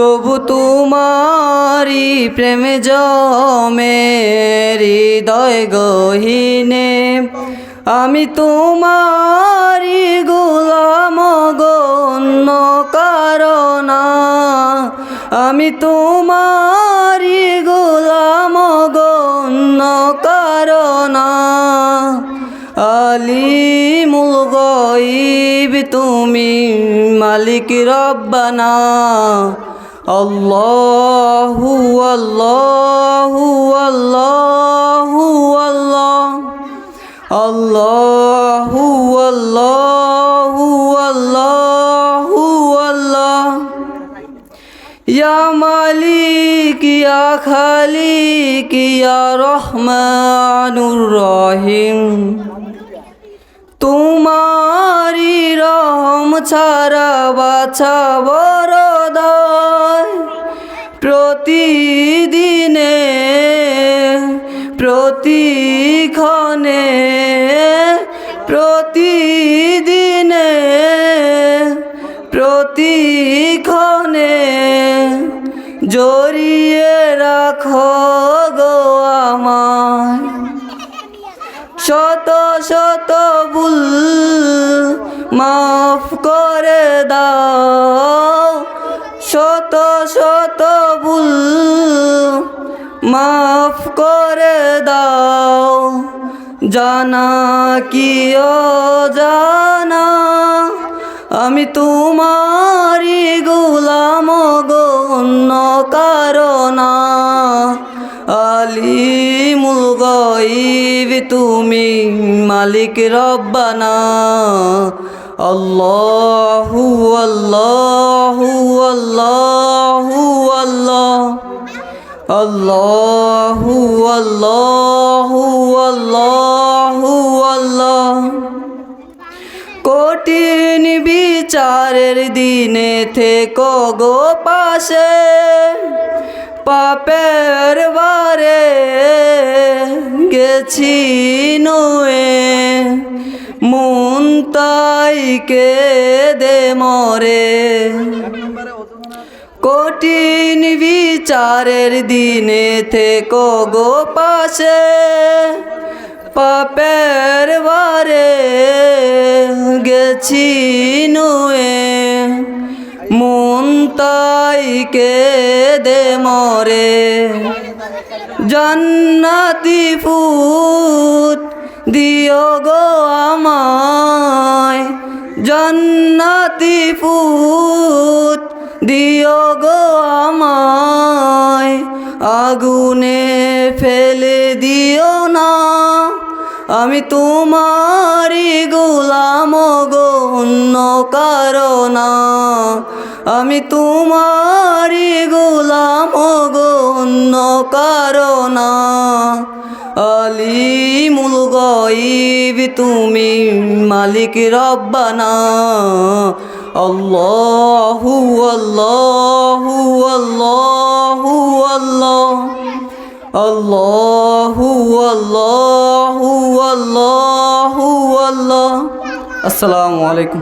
তবু তোমারি প্রেম জমে, হৃদয় গহিনে। আমি তোমারি গোলাম গণ্য কারণা। আমি তোমারি গোলাম গণ্য কারণা। আলিমুল গইব তুমি মালিক রব্বানা। আল্লাহু আল্লাহু আল্লাহু আল্লাহ আল্লাহু আল্লাহু আল্লাহু আল্লাহ ইয়া মালিক ইয়া খালিক ইয়া রহমানুর রহিম তোমারি রহম ছাড়া বাছা বরদায় প্রতিদিনে প্রতিক্ষণে প্রতিদিনে প্রতিক্ষণে জড়িয়ে রাখো গো আমায়। শত শত ভুল মাফ করে দাও। মাফ করে দাও, জানা কি জানা আমি তোমারি গোলাম গণ্য কারণা আলিমুল গইব তুমি মালিক রব্বানা। আল্লাহু আল্লাহু আল্লাহ আল্লাহু আল্লাহু আল্লাহু আল্লাহ কঠিন বিচারের দিনে থেকো গো পাশে, পাপের বারে গেছি নুয়ে। মন তাইকে দে মরে। কঠিন বিচারের দিনে থেকো গো পাশে, পাপের বারে গেছি নুয়ে। মন তাইকে দে মরে, জান্নাতি ফুট দিও গো আমায়। জান্নাতি ফুট দিও গো আমায়, আগুনে ফেলে দিও না। আমি তোমারি গোলাম গণ্য কারণা আমি তোমারি গোলাম গণ্য কারণা আলিমুল গইব তুমি মালিক রব্বানা। আল্লাহু আল্লাহু আল্লাহু আল্লাহ আল্লাহু। আল্লাহু আল্লাহু আল্লাহ আসসালামু আলাইকুম।